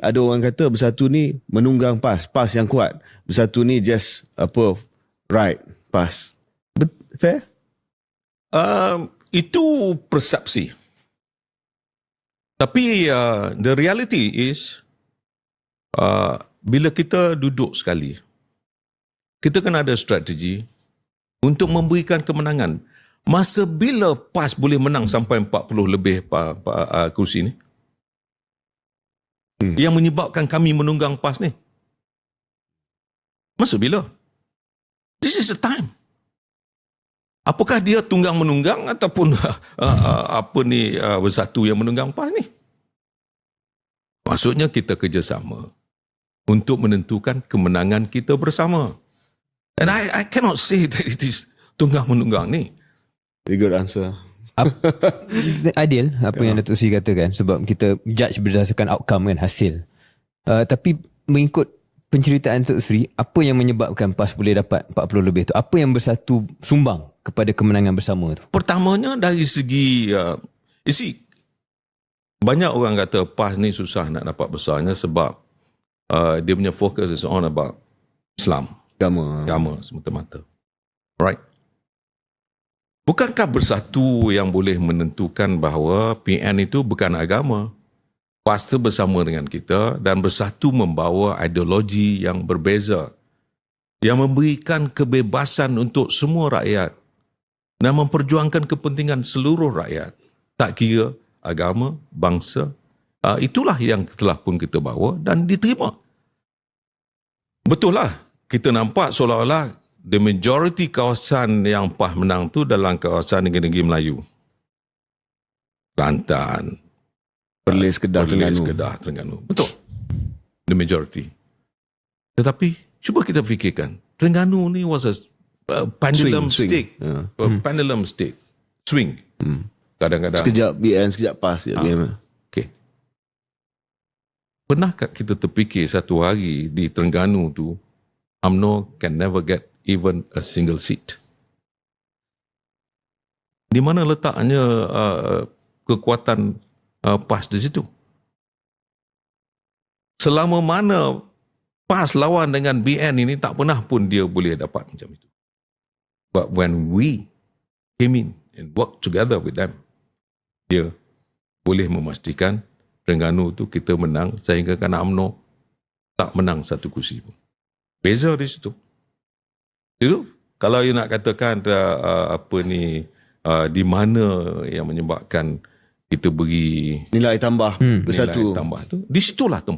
ada orang kata bersatu ni menunggang PAS, PAS yang kuat. Bersatu ni just apa right PAS. Bet, fair? Um, itu persepsi. Tapi uh, the reality is uh, bila kita duduk sekali, kita kena ada strategi untuk memberikan kemenangan. Masa bila PAS boleh menang sampai 40 lebih uh, kursi ni? Hmm. Yang menyebabkan kami menunggang PAS ni. Masa bila? This is the time. Apakah dia tunggang menunggang ataupun uh, uh, apa ni uh, bersatu yang menunggang PAS ni? Maksudnya kita kerjasama untuk menentukan kemenangan kita bersama. And I, I cannot say that it is tunggang menunggang ni. Very good answer. Adil apa yang Datuk Sri katakan sebab kita judge berdasarkan outcome kan hasil. Uh, tapi mengikut penceritaan Datuk Sri apa yang menyebabkan PAS boleh dapat 40 lebih tu? Apa yang bersatu sumbang kepada kemenangan bersama tu? Pertamanya dari segi uh, see banyak orang kata PAS ni susah nak dapat besarnya sebab uh, dia punya fokus is on about Islam, Agama. agama semata-mata. Right? Bukankah bersatu yang boleh menentukan bahawa PN itu bukan agama? PAS itu bersama dengan kita dan bersatu membawa ideologi yang berbeza yang memberikan kebebasan untuk semua rakyat dan memperjuangkan kepentingan seluruh rakyat. Tak kira agama, bangsa, uh, itulah yang telah pun kita bawa dan diterima. Betul lah, kita nampak seolah-olah the majority kawasan yang PAH menang tu dalam kawasan negeri-negeri Melayu. Kelantan, Perlis, Kedah, Perlis, Terengganu. Kedah, Terengganu. Betul. The majority. Tetapi cuba kita fikirkan, Terengganu ni was a uh, pendulum Swing, swing. stick. Ya. A pendulum stick. Swing. Kadang-kadang. Sekejap BN, sekejap PAS. Sekejap BN. Okay. Pernahkah kita terfikir satu hari di Terengganu tu, UMNO can never get even a single seat? Di mana letaknya uh, kekuatan uh, PAS di situ? Selama mana PAS lawan dengan BN ini tak pernah pun dia boleh dapat macam itu. But when we came in and work together with them, dia boleh memastikan Terengganu tu kita menang sehingga kan UMNO tak menang satu kursi pun. Beza di situ. Itu? Kalau you nak katakan uh, apa ni uh, di mana yang menyebabkan kita beri Nilai tambah Hmm, bersatu. nilai tambah tu, di situlah tempat